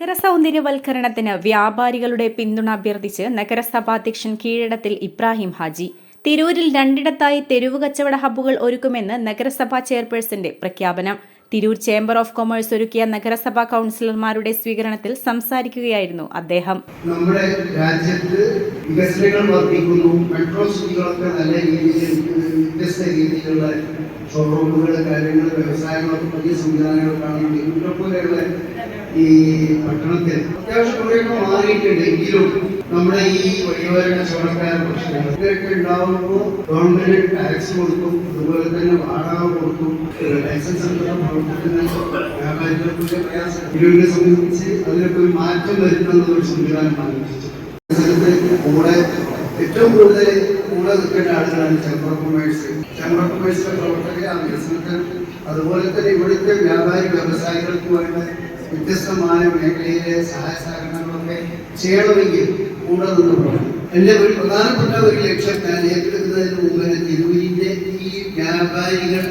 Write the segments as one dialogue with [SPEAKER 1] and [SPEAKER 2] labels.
[SPEAKER 1] നഗര സൗന്ദര്യവൽക്കരണത്തിന് വ്യാപാരികളുടെ പിന്തുണ അഭ്യർത്ഥിച്ച് നഗരസഭാധ്യക്ഷൻ കീഴടത്തിൽ ഇബ്രാഹിം ഹാജി. തിരൂരിൽ രണ്ടിടത്തായി തെരുവ് കച്ചവട ഹബ്ബുകൾ ഒരുക്കുമെന്ന് നഗരസഭാ ചെയർപേഴ്സന്റെ പ്രഖ്യാപനം. തിരൂർ ചേംബർ ഓഫ് കൊമേഴ്സ് ഒരുക്കിയ നഗരസഭാ കൗൺസിലർമാരുടെ സ്വീകരണത്തിൽ സംസാരിക്കുകയായിരുന്നു അദ്ദേഹം.
[SPEAKER 2] നമ്മുടെ രാജ്യത്ത് വികസനങ്ങൾ വർദ്ധിക്കുന്നു. മെട്രോ സിറ്റികളൊക്കെ നല്ല രീതിയിൽ ഷോറൂമുകൾ കാര്യങ്ങൾ വ്യവസായങ്ങളൊക്കെ പുതിയ സംവിധാനങ്ങളൊക്കെയാണ് ഇവിടെ പോലെയുള്ള ഈ പട്ടണത്തിൽ. അത്യാവശ്യം കുറേയൊക്കെ മാറിയിട്ടുണ്ട്. എങ്കിലും നമ്മുടെ ഈ വഴിയോര കച്ചവടക്കാരുടെ പ്രശ്നങ്ങൾ ഇതൊക്കെ ഉണ്ടാവുമ്പോൾ ഗവൺമെന്റ് ടാക്സ് കൊടുക്കും അതുപോലെ തന്നെ വാടക കൊടുക്കും ലൈസൻസ് പ്രവർത്തിക്കുന്ന സംബന്ധിച്ച് അതിനൊക്കെ ഒരു മാറ്റം വരുത്തുന്ന ഒരു സംവിധാനം ആലോചിച്ചു കൂടെ ഏറ്റവും കൂടുതൽ കൂടെ നിൽക്കേണ്ട ആളുകളാണ് chamber of commerce chamber of കൊമേഴ്സിലെ പ്രവർത്തകരെ ആ വികസനത്തിന് അതുപോലെ തന്നെ ഇവിടുത്തെ വ്യാപാരി വ്യവസായികൾക്ക് വേണ്ട വ്യത്യസ്തമായ മേഖലയിലെ സഹായ സഹകരണങ്ങളൊക്കെ ചെയ്യണമെങ്കിൽ കൂടെ നിന്ന് എന്റെ ഒരു പ്രധാനപ്പെട്ട ഒരു ലക്ഷ്യം ഞാൻ ഏറ്റെടുക്കുന്നതിന് മുമ്പ് തന്നെ തിരുവൂരിന്റെ ഈ വ്യാപാരികൾ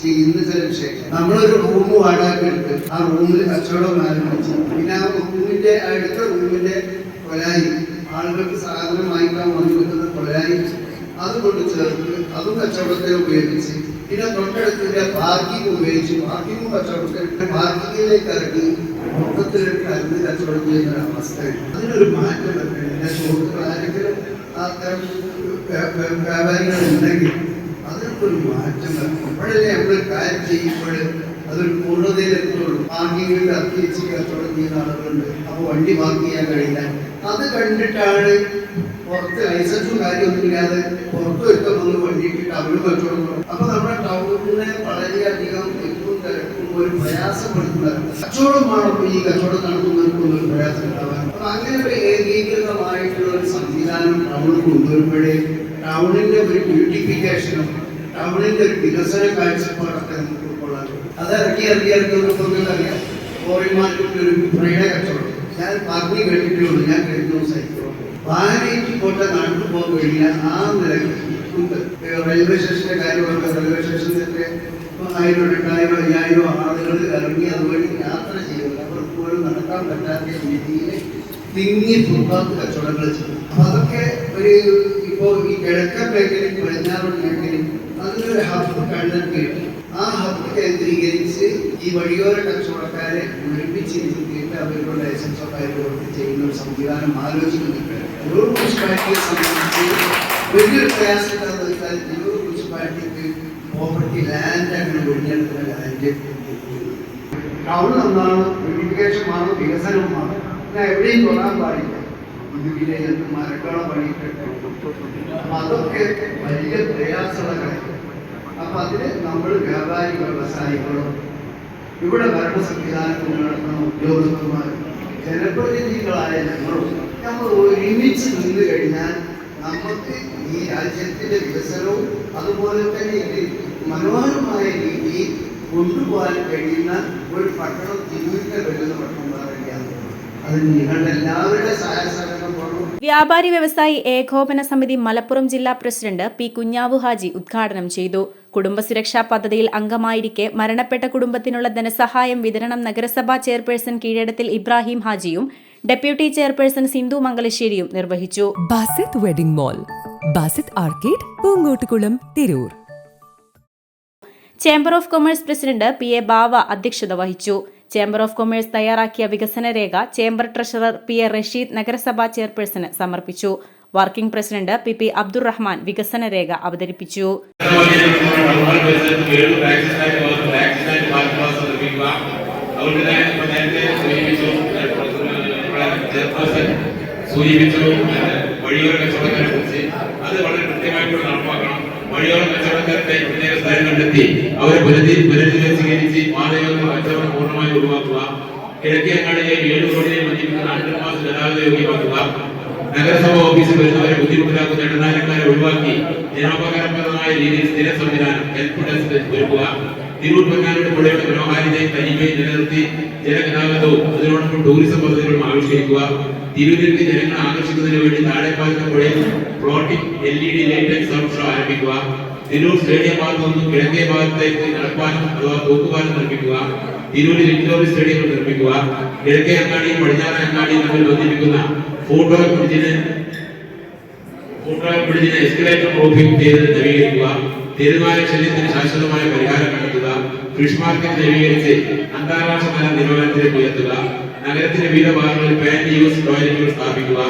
[SPEAKER 2] ചെയ്യുന്ന ചില വിഷയങ്ങൾ. നമ്മളൊരു റൂം വാടക എടുത്ത് ആ റൂമിൽ കച്ചവടം ആരംഭിച്ചു പിന്നെ ആ റൂമിന്റെ അടുത്ത റൂമിന്റെ കൊലായി ആളുകൾക്ക് സാധനം വാങ്ങിക്കാൻ വന്നു വെക്കുന്ന കൊലായി അതുകൊണ്ട് ചേർത്ത് അതും കച്ചവടത്തെ ഉപയോഗിച്ച്. പിന്നെ തൊട്ടടുത്തിന്റെ പാർക്കിംഗ് ഉപയോഗിച്ച് പാർക്കിംഗും കച്ചവടത്തെ പാർക്കിങ്ങിലേക്ക് ഇറങ്ങി മൊത്തത്തിലേക്ക് കരുന്ന് കച്ചവടം ചെയ്യുന്ന ഒരു അവസ്ഥയാണ് അതിനൊരു മാറ്റം വരുന്നത് എന്റെ സുഹൃത്തുക്കൾ ആരെങ്കിലും അത്തരം വ്യ- വ്യ- വ്യാപാരികൾ ഉണ്ടെങ്കിൽ അതിനൊക്കെ ഒരു മാറ്റം വരണം അപ്പോഴല്ലേ നമ്മൾ കാര്യം ചെയ്യുമ്പോൾ അതൊരു പൂർണതയിലെത്തുള്ളൂ പാർക്കിങ്ങിൽ അത്തിച്ച് കച്ചവടം ചെയ്യുന്ന ആളുകളുണ്ട്. അപ്പോൾ വണ്ടി പാർക്ക് ചെയ്യാൻ കഴിയില്ല. അത് കണ്ടിട്ടാണ് പുറത്ത് ലൈസൻസും കാര്യമൊന്നുമില്ലാതെ പുറത്ത് വന്ന് വണ്ടിയിട്ട് ടൗണിൽ കച്ചവടം തുടങ്ങും. അപ്പൊ നമ്മുടെ ടൗണിനെ വളരെയധികം എപ്പോഴും തിരക്കും ഒരു പ്രയാസപ്പെടുത്തുന്നത് കച്ചവടമാണോ ഈ കച്ചവടം നടത്തുന്നവർക്കൊന്നും ഒരു പ്രയാസം ഉണ്ടാവാൻ അപ്പൊ അങ്ങനെ ഒരു ഏകീകൃതമായിട്ടുള്ള ഒരു സംവിധാനം ടൗണിൽ കൊണ്ടുവരുമ്പോഴേ ടൗണിന്റെ ഒരു ബ്യൂട്ടിഫിക്കേഷനും ടൗണിന്റെ ഒരു വികസന കാഴ്ചപ്പാടൊക്കെ നമുക്ക് ഉൾക്കൊള്ളാൻ. അത് ഇറക്കി ഇറക്കി ഇറക്കി അറിയാം ഫോറിന്മാർക്കൊക്കെ ഒരു ഫ്രൈഡേ കച്ചവടം ഞാൻ പറഞ്ഞു കേട്ടിട്ടേ ഉള്ളൂ ഞാൻ കഴിഞ്ഞ ദിവസമായിരിക്കും വാനേറ്റി കോട്ട നടന്നു പോകാൻ കഴിയില്ല ആ നിലയ്ക്ക് റെയിൽവേ സ്റ്റേഷന്റെ കാര്യമൊക്കെ റെയിൽവേ സ്റ്റേഷനിലൊക്കെ ആയിരം രണ്ടായിരം അയ്യായിരം ആളുകൾ ഇറങ്ങി അതുവഴി യാത്ര ചെയ്യുന്നത് അവർക്ക് പോലും നടക്കാൻ പറ്റാത്ത രീതിയിൽ തിങ്ങി ഫുട്പാത്ത് കച്ചവടങ്ങൾ ചെയ്യും അപ്പൊ അതൊക്കെ ഒരു ഇപ്പോ ഈ കിഴക്കൻ മേഖലയും പടിഞ്ഞാറൻ മേഖലയും അതിനൊരു ഹബ് കണ്ടെത്തിയിട്ട് ആ ഹബ് കേന്ദ്രീകരിച്ച് ഈ വഴിയോര കച്ചവടക്കാരെ ഒരുമിച്ചിരുത്തിയിട്ട് അവരുടെ ലൈസൻസ് ഒക്കെ കൊടുത്ത് ചെയ്യുന്ന ഒരു സംവിധാനം ആലോചിക്കുന്നുണ്ട്. സംബന്ധിച്ച് വലിയൊരു മുനിസിപ്പാലിറ്റിക്ക് പ്രോപ്പർട്ടി ലാൻഡ് അങ്ങനെ വെടിഞ്ഞെടുക്കുന്ന ലാൻഡ് വികസനവുമാണ് ഞാൻ എവിടെയും തൊടാൻ പാടില്ല. ഇത് വിലയിരുത്ത് മരക്കളം പണിയിട്ടുണ്ട് അതൊക്കെ വലിയ പ്രയാസമുള്ള കാര്യം അപ്പൊ അതിന് നമ്മൾ വ്യാപാരികൾ വ്യവസായികളും ഇവിടെ ഭരണ സംവിധാനത്തിൽ നടത്തുന്ന ഉദ്യോഗസ്ഥന്മാരും ജനപ്രതിനിധികളായ ഞങ്ങളും നമ്മൾ ഒരുമിച്ച് നിന്ന് കഴിഞ്ഞാൽ നമുക്ക് ഈ രാജ്യത്തിന്റെ വികസനവും അതുപോലെ തന്നെ ഇത് മനോഹരമായ രീതിയിൽ കൊണ്ടുപോകാൻ കഴിയുന്ന ഒരു പട്ടണം തിരുവിന്റെ വരുന്ന പട്ടണം അതിന് സഹായ
[SPEAKER 1] വ്യാപാരി വ്യവസായി ഏകോപന സമിതി മലപ്പുറം ജില്ലാ പ്രസിഡന്റ് പി കുഞ്ഞാവു ഹാജി ഉദ്ഘാടനം ചെയ്തു. കുടുംബസുരക്ഷാ പദ്ധതിയിൽ അംഗമായിരിക്കെ മരണപ്പെട്ട കുടുംബത്തിനുള്ള ധനസഹായം വിതരണം നഗരസഭാ ചെയർപേഴ്സൺ കീഴടത്തിൽ ഇബ്രാഹിം ഹാജിയും ഡെപ്യൂട്ടി ചെയർപേഴ്സൺ സിന്ധു മംഗലശ്ശേരിയും നിർവഹിച്ചു.
[SPEAKER 3] Basith wedding mall Basith arcade Poongottukulam Tirur.
[SPEAKER 1] Chamber of commerce president P A Bava അധ്യക്ഷത വഹിച്ചു. ചേംബർ ഓഫ് കൊമേഴ്സ് തയ്യാറാക്കിയ വികസന രേഖ chamber treasurer P A Rasheed നഗരസഭാ ചെയർപേഴ്സണ് സമർപ്പിച്ചു. Working president P P Abdurahman വികസന രേഖ അവതരിപ്പിച്ചു.
[SPEAKER 4] സൂചിപ്പിച്ചു വഴിയോര കച്ചവടക്കാരെ കുറിച്ച്. അത് വളരെ കൃത്യമായിട്ട് നടപ്പാക്കണം. വഴിയോര കച്ചവടക്കാരുടെ പ്രത്യേക സ്ഥലം കണ്ടെത്തി അവരെ പുനരുദ്ധി പുനരുദ്ധീകരിച്ച് മാതൃകകൾ കച്ചവടം പൂർണമായി ഒഴിവാക്കുക. കിഴക്കേങ്ങാടിലെ ഏഴ് കോടിയെ ബന്ധിപ്പിക്കുന്ന അണ്ടർപാസ് ഗതാഗത യോഗ്യമാക്കുക. നഗരസഭ ഓഫീസിൽ വരുന്നവരെ ബുദ്ധിമുട്ടിലാക്കുന്ന ഇടനാരക്കാരെ ഒഴിവാക്കി ജനോപകാരപ്രദമായ രീതിയിൽ സ്ഥിര സംവിധാനം ഹെൽപ്പ് ഡെസ്ക് ഒരുക്കുക. തിരൂർ പൊന്നാരുടെ പുഴയുടെ മനോഹാരിതയും തനിമയും നിലനിർത്തി ജനഗതാഗതവും അതിനോടൊപ്പം ടൂറിസം പദ്ധതികളും ആവിഷ്കരിക്കുക. തിരൂരിലേക്ക് ജനങ്ങളെ ആകർഷിക്കുന്നതിന് വേണ്ടി താഴെപ്പാലത്തെ പുഴയിൽ floating L E D light show ആരംഭിക്കുക. തിരൂർ സ്റ്റേഡിയം ഭാഗത്തു നിന്നും കിഴക്കേ ഭാഗത്തേക്ക് നടപ്പാലം അഥവാ തൂക്കുപാലം നിർമ്മിക്കുക തിരൂരിൽ ഇൻഡോർ സ്റ്റേഡിയങ്ങൾ നിർമ്മിക്കുക കിഴക്കേ അങ്ങാടിയും പടിഞ്ഞാറേ അങ്ങാടിയും തമ്മിൽ ബന്ധിപ്പിക്കുന്ന ഫോട്ടോ ബ്രിഡ്ജിന് ഫോട്ടോ ബ്രിഡ്ജിന് എസ്കലേറ്റർ ക്രോപ്പിംഗ് ചെയ്ത് നവീകരിക്കുക തെരുവായ ശല്യത്തിന് ശാശ്വതമായ പരിഹാരം കണ്ടെത്തുക ഫിഷ് മാർക്കറ്റ് നവീകരിച്ച് അന്താരാഷ്ട്ര തല നിലവാരത്തിലേക്ക് ഉയർത്തുക നഗരത്തിന്റെ വിവിധ ഭാഗങ്ങളിൽ പാൻ യൂസ് ടോയ്ലറ്റുകൾ സ്ഥാപിക്കുക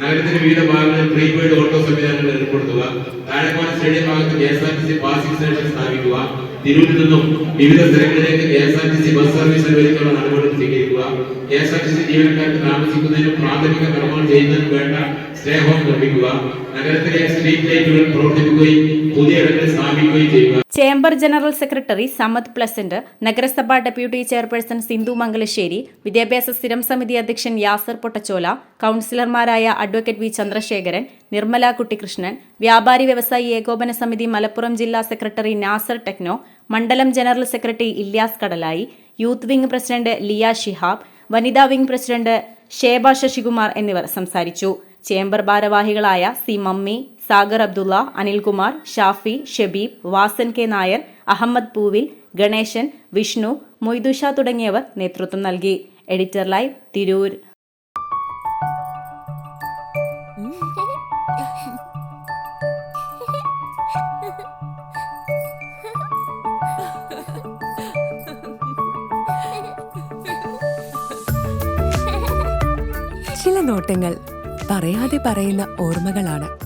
[SPEAKER 4] നഗരത്തിന്റെ വിവിധ ഭാഗങ്ങളിൽ പ്രീപെയ്ഡ് ഓട്ടോ സംവിധാനങ്ങൾ ഏർപ്പെടുത്തുക താഴെപ്പാല സ്റ്റേഡിയം ഭാഗത്ത് K S R T C passing station സ്ഥാപിക്കുക തിരൂരിൽ നിന്നും വിവിധ സ്ഥലങ്ങളിലേക്ക് K S R T C bus service അനുവദിക്കാനുള്ള നടപടികൾ സ്വീകരിക്കുക K S R T C ജീവനക്കാർക്ക് താമസിക്കുന്നതിനും പ്രാഥമിക കർമ്മങ്ങൾ ചെയ്യുന്നതിനും വേണ്ട സ്റ്റേ നിർമ്മിക്കുക നഗരത്തിലെ സ്ട്രീറ്റ് ലൈറ്റുകൾ പ്രവർത്തിപ്പിക്കുകയും പുതിയ ഇടങ്ങളിൽ സ്ഥാപിക്കുകയും ചെയ്യുക.
[SPEAKER 1] Chamber general secretary Samad Pleasant നഗരസഭാ ഡെപ്യൂട്ടി ചെയർപേഴ്സൺ സിന്ധു മംഗലശ്ശേരി വിദ്യാഭ്യാസ സ്ഥിരം സമിതി അധ്യക്ഷൻ യാസർ പൊട്ടച്ചോല കൌൺസിലർമാരായ അഡ്വക്കേറ്റ് വി ചന്ദ്രശേഖരൻ നിർമ്മല കുട്ടികൃഷ്ണൻ വ്യാപാരി വ്യവസായി ഏകോപന സമിതി മലപ്പുറം ജില്ലാ സെക്രട്ടറി നാസർ ടെക്നോ മണ്ഡലം general secretary Ilyas Kadalayi youth wing president Liya Shihab വനിതാ വിംഗ് പ്രസിഡന്റ് ഷേബ ശശികുമാർ എന്നിവർ സംസാരിച്ചു. ചേംബർ ഭാരവാഹികളായ സി മമ്മി സാഗർ അബ്ദുള്ള അനിൽകുമാർ ഷാഫി ഷബീബ് വാസൻ കെ നായർ അഹമ്മദ് പൂവിൽ ഗണേശൻ വിഷ്ണു മൊയ്തുഷ തുടങ്ങിയവർ നേതൃത്വം നൽകി. Editor live Tirur.
[SPEAKER 3] ചില നോട്ടങ്ങൾ പറയാതെ പറയുന്ന ഓർമ്മകളാണ്.